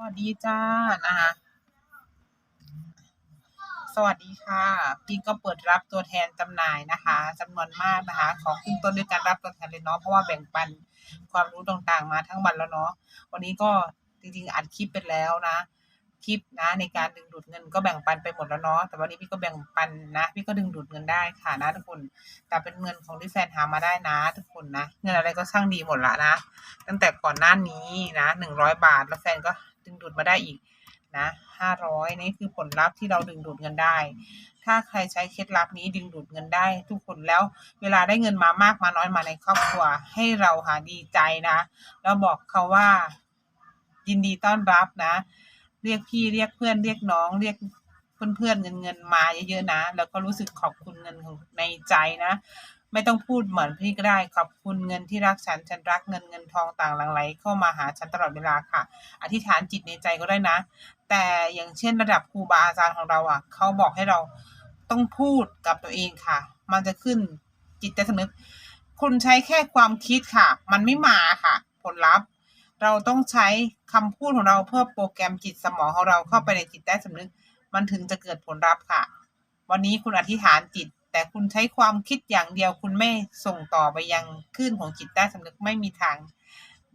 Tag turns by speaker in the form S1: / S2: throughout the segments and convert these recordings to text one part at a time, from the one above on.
S1: สวัสดีจ้านะคะสวัสดีค่ะพี่ก็เปิดรับตัวแทนจำหน่ายนะคะจำนวนมากนะคะ ขอขึ้นต้นด้วยการรับตัวแทนเลยเนาะเพราะว่าแบ่งปันความรู้ต่างๆ มาทั้งวันแล้วเนาะวันนี้ก็จริงๆอัดคลิปไปแล้วนะคลิปนะในการดึงดูดเงินก็แบ่งปันไปหมดแล้วเนาะแต่วันนี้พี่ก็แบ่งปันนะ พี่ก็ดึงดูดเงินได้ค่ะนะทุกคน แต่เป็นเงินของที่แฟนหามาได้นะ ทุกคนนะเงินอะไรก็ช่างดีหมดละนะ ตั้งแต่ก่อนหน้านี้นะหนึ่งร้อยบาท แล้วแฟนก็ ดึงดูดมาได้อีกนะห้าร้อยนี่คือผลลัพธ์ที่เราดึงดูดเงินได้ ถ้าใครใช้เคล็ดลับนี้ดึงดูดเงินได้ ทุกคนแล้วเวลาได้เงินมามากมาน้อยมาในครอบครัว ให้เราหาดีใจนะแล้วบอกเขาว่า ยินดีต้อนรับนะ เรียกพี่เรียกเพื่อนเรียกน้อง เรียกเพื่อนๆเงินเงินมาเยอะๆนะ แล้วก็รู้สึกขอบคุณเงินในใจนะ ไม่ต้องพูดเหมือนพี่ก็ได้ขอบคุณเงินที่รักฉันฉันรักเงินเงินทองต่างหลั่งไหลเข้ามาหาฉันตลอดเวลาค่ะ อธิษฐานจิตในใจก็ได้นะ แต่อย่างเช่นระดับครูบาอาจารย์ของเราอะเขาบอกให้เราต้องพูดกับตัวเองค่ะ มันจะขึ้นจิตใต้สำนึก คุณใช้แค่ความคิดค่ะ มันไม่มาค่ะ ผลลัพธ์ เราต้องใช้คำพูดของเราเพื่อโปรแกรมจิตสมองของเราเข้าไปในจิตใต้สำนึก มันถึงจะเกิดผลลัพธ์ค่ะ วันนี้คุณอธิษฐานจิต แต่คุณใช้ความคิดอย่างเดียว คุณไม่ส่งต่อไปยังคลื่นของจิตใต้สำนึกไม่มีทาง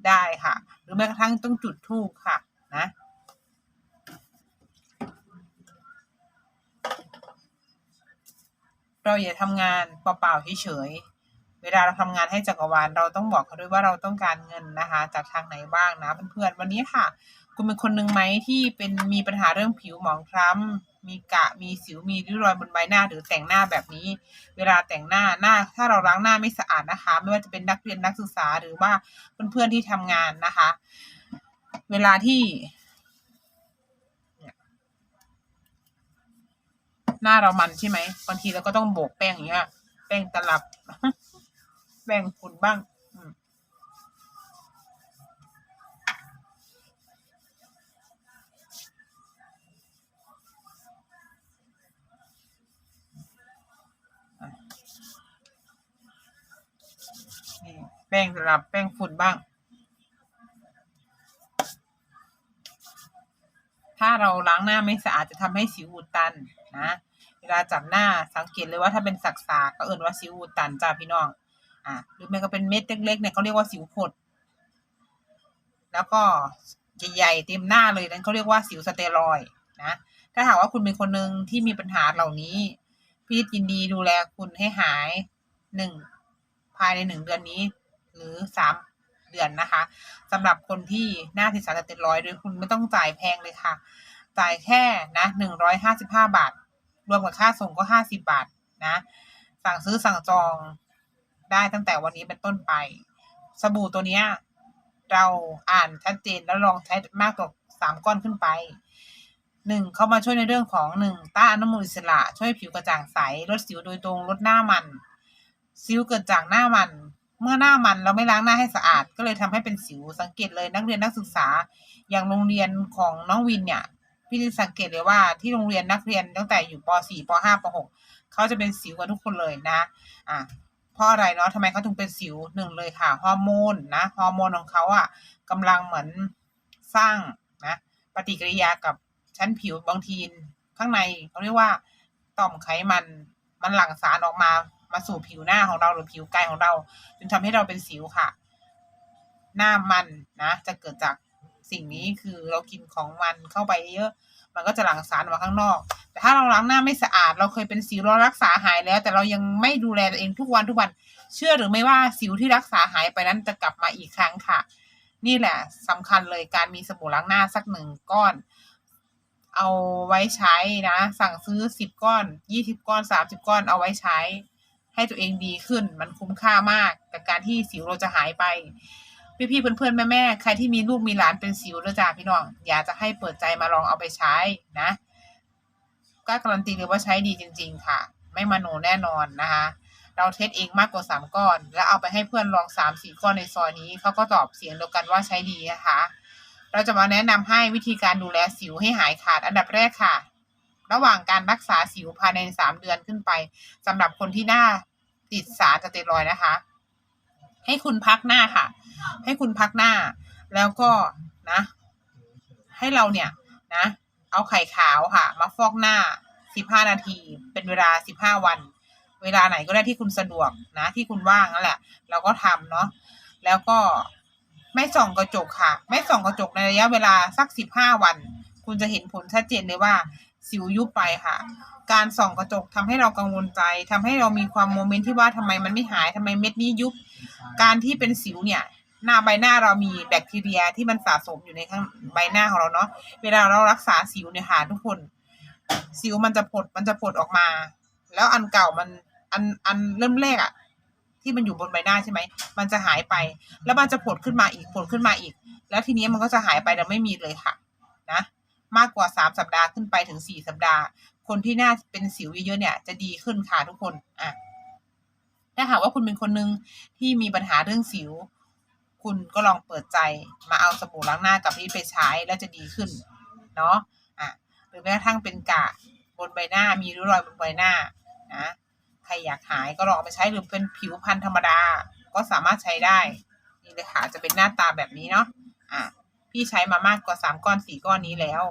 S1: ได้ค่ะ หรือแม้กระทั่งต้องจุดธูปค่ะนะเราอย่าทำงานเปล่าๆเฉยๆเวลาเราทำงานให้จักรวาลเราต้องบอกเขาด้วยว่าเราต้องการเงินนะคะ จากทางไหนบ้างนะเพื่อนๆวันนี้ค่ะ คุณเป็นคนหนึ่งไหมที่เป็นมีปัญหาเรื่องผิวหมองคล้ำ มีกะมีสิวมีริ้วรอยบนใบหน้าหรือแต่งหน้าแบบนี้ เวลาแต่งหน้าหน้า ถ้าเราล้างหน้าไม่สะอาดนะคะ ไม่ว่าจะเป็นนักเรียนนักศึกษาหรือว่าเพื่อนๆที่ทำงานนะคะ เวลาที่หน้าเรามันใช่ไหมบางทีเราก็ต้องโบกแป้งอย่างเงี้ย แป้งตลับ แป้งฝุ่นบ้าง ป้งตลับแป้งฝุ่นบ้าง ถ้าเราล้างหน้าไม่สะอาดจะทำให้สิวอุดตันนะเวลาจับหน้าสังเกตเลยว่าถ้าเป็นสักสากก็เอิ้นว่าสิวอุดตันจ้าพี่น้องอะหรือไม่ก็เป็นเม็ดเล็กๆเนี่ยเขาเรียกว่าสิวผดแล้วก็ใหญ่ๆเต็มหน้าเลยนั่นเขาเรียกว่าสิวสเตียรอยนะถ้าหากว่าคุณเป็นคนหนึ่งที่มีปัญหาเหล่านี้ พี่ยินดีดูแลคุณให้หายหนึ่งภายในหนึ่งเดือนนี้ หรือสามเดือนนะคะสำหรับคนที่หน้าติดสารสเตียรอยโดยคุณไม่ต้องจ่ายแพงเลยค่ะ จ่ายแค่นะหนึ่งร้อยห้าสิบห้าบาท รวมกับค่าส่งก็ห้าสิบาทนะ สั่งซื้อสั่งจองได้ตั้งแต่วันนี้เป็นต้นไป สบู่ตัวเนี้ยเราอ่านชัดเจนแล้วลองใช้มากกว่าสามก้อนขึ้นไปหนึ่งเข้ามาช่วยในเรื่องของหนึ่งต้านอนุมูลอิสระ ช่วยผิวกระจ่างใส ลดสิวโดยตรงลดหน้ามัน สิวเกิดจากหน้ามัน เมื่อหน้ามันเราไม่ล้างหน้าให้สะอาด ก็เลยทำให้เป็นสิวสังเกตเลยนักเรียนนักศึกษา อย่างโรงเรียนของน้องวินเนี่ยพี่สังเกตเลยว่าที่โรงเรียนนักเรียนตั้งแต่อยู่ป .4 ป .5 ป .6 เขาจะเป็นสิวกันทุกคนเลยนะอะเพราะอะไรเนาะทำไมเขาถึงเป็นสิวหนึ่งเลยค่ะฮอร์โมนนะฮอร์โมนของเขาอะกำลังเหมือนสร้างนะปฏิกิริยากับชั้นผิวบางทีข้างในเขาเรียกว่าต่อมไขมันมันหลั่งสารออกมา มาสู่ผิวหน้าของเราหรือผิวกายของเราจนทำให้เราเป็นสิวค่ะ หน้ามันนะ จะเกิดจากสิ่งนี้คือเรากินของมันเข้าไปเยอะ มันก็จะหลั่งสารออกมาข้างนอก แต่ถ้าเราล้างหน้าไม่สะอาด เราเคยเป็นสิวเรารักษาหายแล้ว แต่เรายังไม่ดูแลตัวเองทุกวันทุกวัน เชื่อหรือไม่ว่าสิวที่รักษาหายไปนั้นจะกลับมาอีกครั้งค่ะ นี่แหละสำคัญเลยการมีสบู่ล้างหน้าสักหนึ่งก้อนเอาไว้ใช้นะ สั่งซื้อสิบก้อนยี่สิบก้อนสามสิบก้อนเอาไว้ใช้ ให้ตัวเองดีขึ้น มันคุ้มค่ามากกับการที่สิวเราจะหายไปพี่ๆเพื่อนๆแม่ๆใครที่มีลูกมีหลานเป็นสิวเด้อจ้าพี่น้องอยากจะให้เปิดใจมาลองเอาไปใช้นะกล้าการันตีเลยว่าใช้ดีจริง ๆ ค่ะ ไม่มาโนแน่นอนนะคะ เราเทสเองมากกว่าสามก้อน แล้วเอาไปให้เพื่อนลองสามสี่ก้อนในซอยนี้เขาก็ตอบเสียงเดียวกันว่าใช้ดีนะคะ เราจะมาแนะนำให้วิธีการดูแลสิวให้หายขาดอันดับแรกค่ะ ระหว่างการรักษาสิวภายในสามเดือนขึ้นไปสำหรับคนที่หน้าติดสารสเตียรอยนะคะ ให้คุณพักหน้าค่ะ ให้คุณพักหน้า แล้วก็นะ ให้เราเนี่ยนะ เอาไข่ขาวค่ะ มาฟอกหน้า15นาที เป็นเวลา15วัน เวลาไหนก็ได้ที่คุณสะดวกนะ ที่คุณว่างนั่นแหละ เราก็ทำเนาะแล้วก็ไม่ส่องกระจกค่ะ ไม่ส่องกระจกในระยะเวลาสัก15วัน คุณจะเห็นผลชัดเจนเลยว่า สิวยุบไปค่ะ การส่องกระจกทำให้เรากังวลใจทำให้เรามีความโมเมนต์ที่ว่าทำไมมันไม่หายทำไมเม็ดนี้ยุบ การที่เป็นสิวเนี่ย หน้าใบหน้าเรามีแบคทีเรียที่มันสะสมอยู่ในข้างใบหน้าของเราเนาะ เวลาเรารักษาสิวเนี่ยค่ะทุกคน สิวมันจะผดมันจะผดออกมา แล้วอันเก่ามันอันอันเริ่มแรกอะที่มันอยู่บนใบหน้าใช่ไหม มันจะหายไป แล้วมันจะผดขึ้นมาอีกผดขึ้นมาอีก แล้วทีนี้มันก็จะหายไปแล้วไม่มีเลยค่ะ มากกว่าสามสัปดาห์ขึ้นไปถึงสี่สัปดาห์ คนที่หน้าเป็นสิวเยอะๆเนี่ยจะดีขึ้นค่ะทุกคนอะถ้าหากว่าคุณเป็นคนหนึ่งที่มีปัญหาเรื่องสิว คุณก็ลองเปิดใจมาเอาสบู่ล้างหน้ากับนี้ไปใช้แล้วจะดีขึ้นเนาะอะหรือแม้กระทั่งเป็นกะบนใบหน้ามีริ้วรอยบนใบหน้านะใครอยากหายก็ลองไปใช้หรือเป็นผิวพรรณธรรมดา ก็สามารถใช้ได้นี่เลยค่ะจะเป็นหน้าตาแบบนี้เนาะอะพี่ใช้มามากกว่าสามก้อนสี่ก้อนนี้แล้ว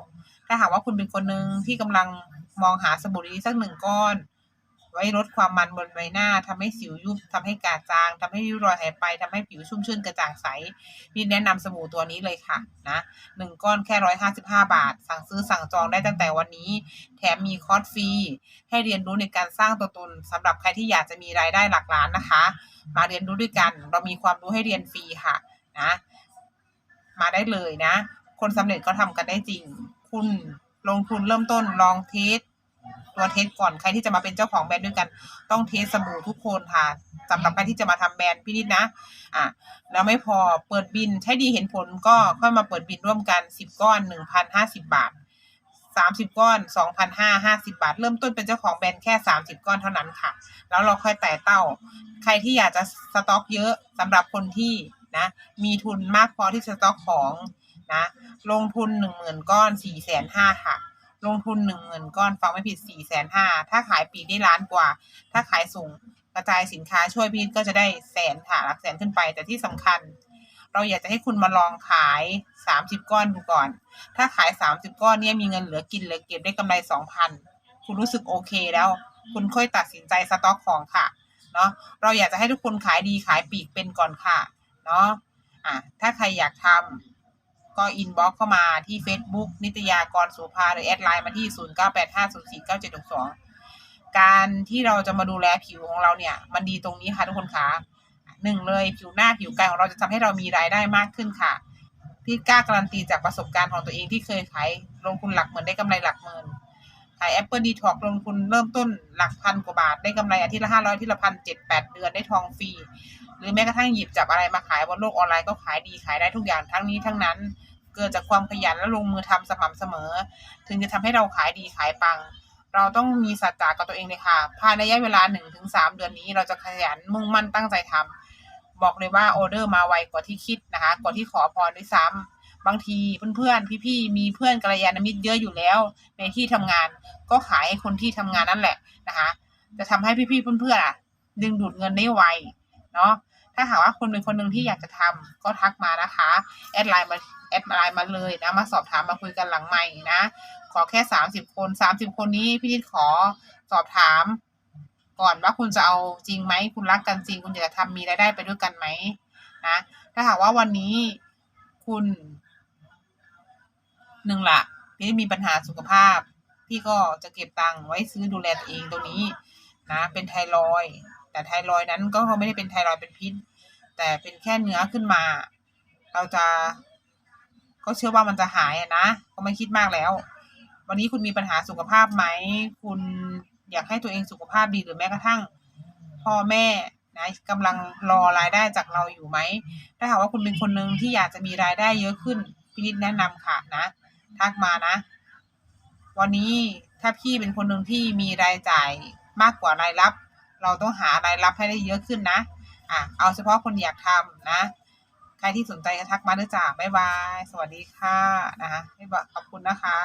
S1: ถ้าหากว่าคุณเป็นคนหนึ่งที่กำลังมองหาสบู่ดีสักหนึ่งก้อน ไว้ลดความมันบนใบหน้าทำให้สิวยุบทำให้กาจางทำให้ริ้วรอยหายไปทำให้ผิวชุ่มชื่นกระจ่างใสพี่แนะนำสบู่ตัวนี้เลยค่ะนะหนึ่งก้อนแค่ร้อยห้าสิบห้าบาท สั่งซื้อสั่งจองได้ตั้งแต่วันนี้ แถมมีคอร์สฟรีให้เรียนรู้ในการสร้างตัวตนสำหรับใครที่อยากจะมีรายได้หลักล้านนะคะ มาเรียนรู้ด้วยกัน เรามีความรู้ให้เรียนฟรีค่ะนะมาได้เลยนะ คนสำเร็จก็ทำกันได้จริง คุณลงทุนเริ่มต้นลองเทสตัวเทสก่อนใครที่จะมาเป็นเจ้าของแบรนด์ด้วยกัน ต้องเทสสบู่ทุกคนค่ะสำหรับใครที่จะมาทำแบรนด์พี่นิดนะ อะแล้วไม่พอเปิดบินใช้ดีเห็นผลก็ค่อยมาเปิดบินร่วมกันสิบก้อนหนึ่งพันห้าสิบาทสามสิบก้อนสองพันห้าห้าสิบาท เริ่มต้นเป็นเจ้าของแบรนด์แค่สามสิบก้อนเท่านั้นค่ะ แล้วเราค่อยแต่เต้า ใครที่อยากจะสต็อกเยอะสำหรับคนที่นะมีทุนมากพอที่จะสต็อกของ นะลงทุนหนึ่งหมื่นก้อนสี่แสนห้าค่ะ ลงทุนหนึ่งหมื่นก้อนฟังไม่ผิดสี่แสนห้าถ้าขายปีได้ล้านกว่า ถ้าขายส่งกระจายสินค้าช่วยพี่นิดก็จะได้แสนค่ะหลักแสนขึ้นไปแต่ที่สำคัญ เราอยากจะให้คุณมาลองขายสามสิบก้อนดูก่อน ถ้าขายสามสิบก้อนเนี่ยมีเงินเหลือกินเหลือเก็บได้กำไรสองพันคุณรู้สึกโอเคแล้ว คุณค่อยตัดสินใจสต็อกของค่ะเนาะเราอยากจะให้ทุกคนขายดีขายปีกเป็นก่อนค่ะเนาะอะถ้าใครอยากทำ ก็อินบ็อกเข้ามาที่ Facebook นิตยากรสุภาหรือแอดไลน์มาที่ 0985049762 การที่เราจะมาดูแลผิวของเราเนี่ย มันดีตรงนี้ค่ะทุกคนคะหนึ่งเลยผิวหน้าผิวกายของเราจะทำให้เรามีรายได้มากขึ้นค่ะพี่กล้าการันตีจากประสบการณ์ของตัวเองที่เคยขายลงทุนหลักหมื่นได้กำไรหลักหมื่นขายแอปเปิลดีท็อกลงทุนเริ่มต้นหลักพันกว่าบาทได้กำไรอาทิตย์ละห้าร้อยอาที่ละพันเจ็ดแปดเดือนได้ทองฟรี หรือแม้กระทั่งหยิบจับอะไรมาขายบนโลกออนไลน์ก็ขายดีขายได้ทุกอย่างทั้งนี้ทั้งนั้น เกิดจากความขยันและลงมือทำสม่ำเสมอ ถึงจะทำให้เราขายดีขายปัง เราต้องมีสัจจะกับตัวเองเลยค่ะภายในระยะเวลาหนึ่งถึงสามเดือนนี้ เราจะขยันมุ่งมั่นตั้งใจทำบอกเลยว่าออเดอร์มาไวกว่าที่คิดนะคะกว่าที่ขอพรด้วยซ้ำบางทีเพื่อนๆ พี่ๆ มีเพื่อนกัลยาณมิตรเยอะอยู่แล้ว ในที่ทำงานก็ขายให้คนที่ทำงานนั่นแหละนะคะ จะทำให้พี่ๆ เพื่อนๆอะ ดึงดูดเงินได้ไวเนาะ ถ้าหากว่าคุณเป็นคนหนึ่งที่อยากจะทำก็ทักมานะคะ แอดไลน์มาแอดไลน์มาเลยนะ มาสอบถามมาคุยกันหลังใหม่นะ ขอแค่สามสิบคนสามสิบคนนี้พี่นิดขอสอบถาม ก่อนว่าคุณจะเอาจริงไหม คุณรักกันจริง คุณอยากจะทำมีรายได้ไปด้วยกันไหมนะ ถ้าหากว่าวันนี้คุณหนึ่งละพี่มีปัญหาสุขภาพ พี่ก็จะเก็บตังค์ไว้ซื้อดูแลตัวเองตรงนี้นะ เป็นไทรอย แต่ไทรอยนั้นก็เขาไม่ได้เป็นไทรอยเป็นพิษ แต่เป็นแค่เนื้อขึ้นมา เราจะ ก็เชื่อว่ามันจะหายนะก็ไม่คิดมากแล้ว วันนี้คุณมีปัญหาสุขภาพไหม คุณอยากให้ตัวเองสุขภาพดีหรือแม้กระทั่ง พ่อแม่นะกำลังรอรายได้จากเราอยู่ไหม ถ้าหากว่าคุณเป็นคนหนึ่งที่อยากจะมีรายได้เยอะขึ้นพี่นิดแนะนำค่ะนะทักมานะ วันนี้ถ้าพี่เป็นคนหนึ่งที่มีรายจ่ายมากกว่ารายรับ เราต้องหารายรับให้ได้เยอะขึ้นนะ อะ เอาเฉพาะคนอยากทำนะ ใครที่สนใจก็ทักมาด้วยจ้าบ๊ายบาย สวัสดีค่ะนะคะขอบคุณนะคะ